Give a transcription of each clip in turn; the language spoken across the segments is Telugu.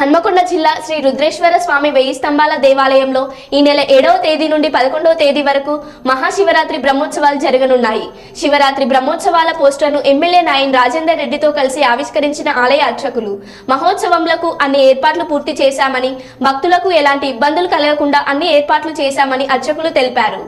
హన్మకొండ జిల్లా శ్రీ రుద్రేశ్వర స్వామి వెయ్యి స్తంభాల దేవాలయంలో ఈ నెల ఏడవ తేదీ నుండి పదకొండవ తేదీ వరకు మహాశివరాత్రి బ్రహ్మోత్సవాలు జరగనున్నాయి. శివరాత్రి బ్రహ్మోత్సవాల పోస్టర్ను ఎమ్మెల్యే నాయన్ రాజేందర్ రెడ్డితో కలిసి ఆవిష్కరించిన ఆలయ అర్చకులు. మహోత్సవంలకు అన్ని ఏర్పాట్లు పూర్తి చేశామని భక్తులకు ఎలాంటి ఇబ్బందులు కలగకుండా అన్ని ఏర్పాట్లు చేశామని అర్చకులు తెలిపారు.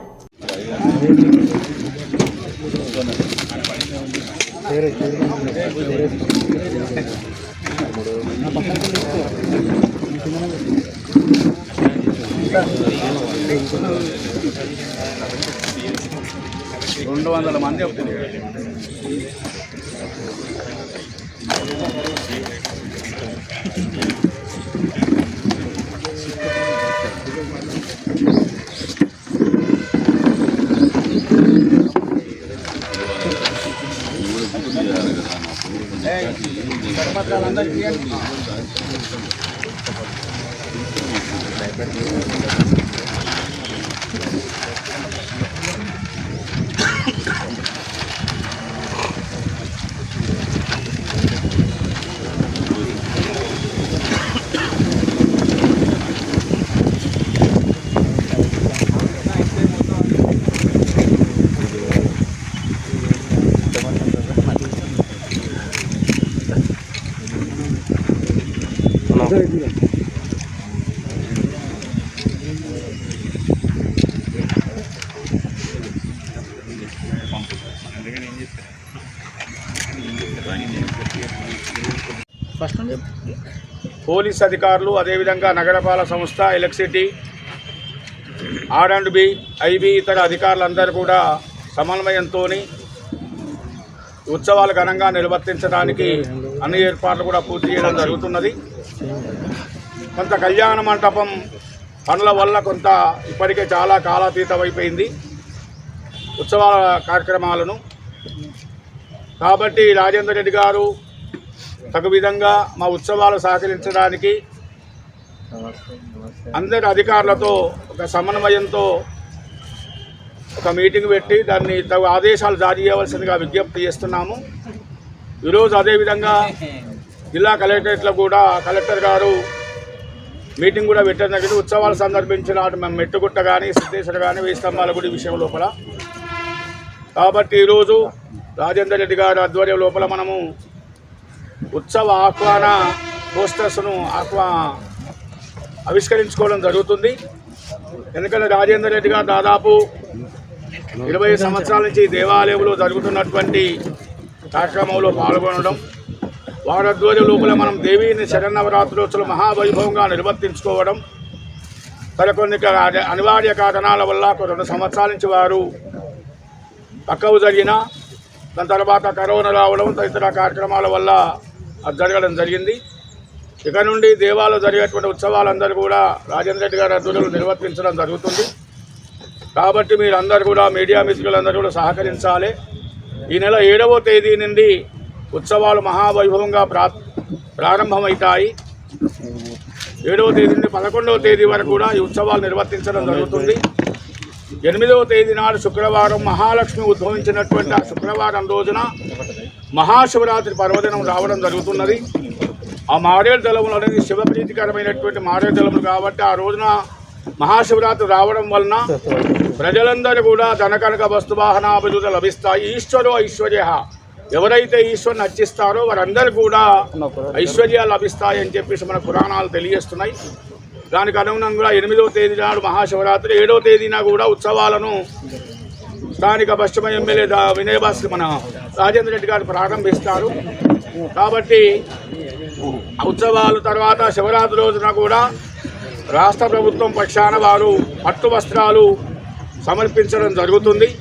రెండు వందల మంది వస్తుంది. ఫస్ట్ పోలీస్ అధికారులు అదేవిధంగా నగరపాలక సంస్థ electricity R and B IB ఇతర అధికారులందరూ కూడా సమన్వయంతో ఉత్సవాలు ఘనంగా నిర్వర్తించడానికి అన్ని ఏర్పాట్లు కూడా పూర్తి చేయడం జరుగుతున్నది. కొంత కళ్యాణ మంటపం పనుల వల్ల కొంత ఇప్పటికే చాలా కాలాతీతమైపోయింది. ఉత్సవాల కార్యక్రమాలను. కాబట్టి రాజేందర్ రెడ్డి గారు తగు విధంగా మా ఉత్సవాలు సహకరించడానికి అందరి అధికారులతో ఒక సమన్వయంతో ఒక మీటింగ్ పెట్టి దాన్ని తగు ఆదేశాలు జారీ చేయవలసిందిగా విజ్ఞప్తి చేస్తున్నాము. ఈరోజు అదేవిధంగా జిల్లా కలెక్టరేట్లో కూడా కలెక్టర్ గారు మీటింగ్ కూడా పెట్టడం జరిగింది. ఉత్సవాలు సందర్భించిన అటు మేము మెట్టుగుట్ట కానీ సిద్ధేశ్వర కానీ వెయ్యి స్తంభాల గుడి విషయం లోపల. కాబట్టి ఈరోజు రాజేందర్ రెడ్డి గారి ఆధ్వర్యం లోపల మనము ఉత్సవ ఆహ్వాన పోస్టర్స్ను ఆహ్వా ఆవిష్కరించుకోవడం జరుగుతుంది. ఎందుకంటే రాజేందర్ రెడ్డి గారు దాదాపు ఇరవై సంవత్సరాల నుంచి దేవాలయంలో జరుగుతున్నటువంటి కార్యక్రమంలో పాల్గొనడం వారి లోపల మనం దేవీని శరన్నవరాత్రోత్సవం మహావైభవంగా నిర్వర్తించుకోవడం మరి కొన్ని అనివార్య కారణాల వల్ల రెండు సంవత్సరాల నుంచి వారు తక్కువ జరిగిన దాని తర్వాత కరోనా రావడం తదితర కార్యక్రమాల వల్ల అది జరగడం జరిగింది. ఇక నుండి దేవాలయం జరిగేటువంటి ఉత్సవాలందరూ కూడా రాజేంద్ర రెడ్డి గారి ఆధ్వర్యంలో నిర్వర్తించడం జరుగుతుంది. కాబట్టి మీరందరూ కూడా మీడియా మిత్రులందరూ కూడా సహకరించాలి. ఈ నెల ఏడవ తేదీ నుండి ఉత్సవాలు మహావైభవంగా ప్రా ప్రారంభమవుతాయి. ఏడవ తేదీ నుండి పదకొండవ తేదీ వరకు కూడా ఈ ఉత్సవాలు నిర్వర్తించడం జరుగుతుంది. ఎనిమిదవ తేదీ నాడు శుక్రవారం మహాలక్ష్మి ఉద్భవించినటువంటి ఆ శుక్రవారం రోజున మహాశివరాత్రి పర్వదినం రావడం జరుగుతున్నది. ఆ మారేడు జలములు అనేది శివప్రీతికరమైనటువంటి మారేడు జలములు కాబట్టి ఆ రోజున మహాశివరాత్రి రావడం వలన ప్రజలందరూ కూడా ధనకనక వస్తువాహనాభివృద్ధి లభిస్తాయి. ఈశ్వరో ఐశ్వర్య. ఎవరైతే ఈశ్వరుని అర్చిస్తారో వారందరూ కూడా ఐశ్వర్యాలు లభిస్తాయని చెప్పేసి మన పురాణాలు తెలియజేస్తున్నాయి. దానికి అనుగుణంగా ఎనిమిదవ తేదీ నాడు మహాశివరాత్రి ఏడవ తేదీన కూడా ఉత్సవాలను స్థానిక పశ్చిమ ఎమ్మెల్యే దా- వినయ్ భాస్కర్ మన రాజేంద్ర రెడ్డి గారు ప్రారంభిస్తారు. కాబట్టి ఉత్సవాలు తర్వాత శివరాత్రి రోజున కూడా రాష్ట్ర ప్రభుత్వం పక్షాన వారు పట్టు వస్త్రాలు సమర్పించడం జరుగుతుంది.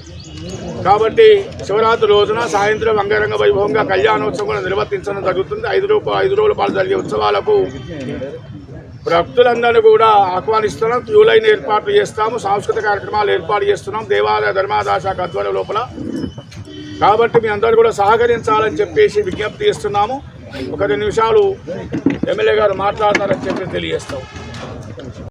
కాబట్టి శివరాత్రి రోజున సాయంత్రం అంగరంగ వైభవంగా కళ్యాణోత్సవం కూడా నిర్వర్తించడం జరుగుతుంది. ఐదు రూపాయలు ఐదు రోజుల పాటు జరిగే ఉత్సవాలకు భక్తులందరినీ కూడా ఆహ్వానిస్తున్నాం. క్యూ లైన్ ఏర్పాట్లు చేస్తాము. సాంస్కృతిక కార్యక్రమాలు ఏర్పాటు చేస్తున్నాం. దేవాలయ ధర్మాదాయ శాఖ ఆధ్వర్యం లోపల. కాబట్టి మీ అందరూ కూడా సహకరించాలని చెప్పేసి విజ్ఞప్తి చేస్తున్నాము. ఒక రెండు నిమిషాలు ఎమ్మెల్యే గారు మాట్లాడతారని చెప్పి తెలియజేస్తాం.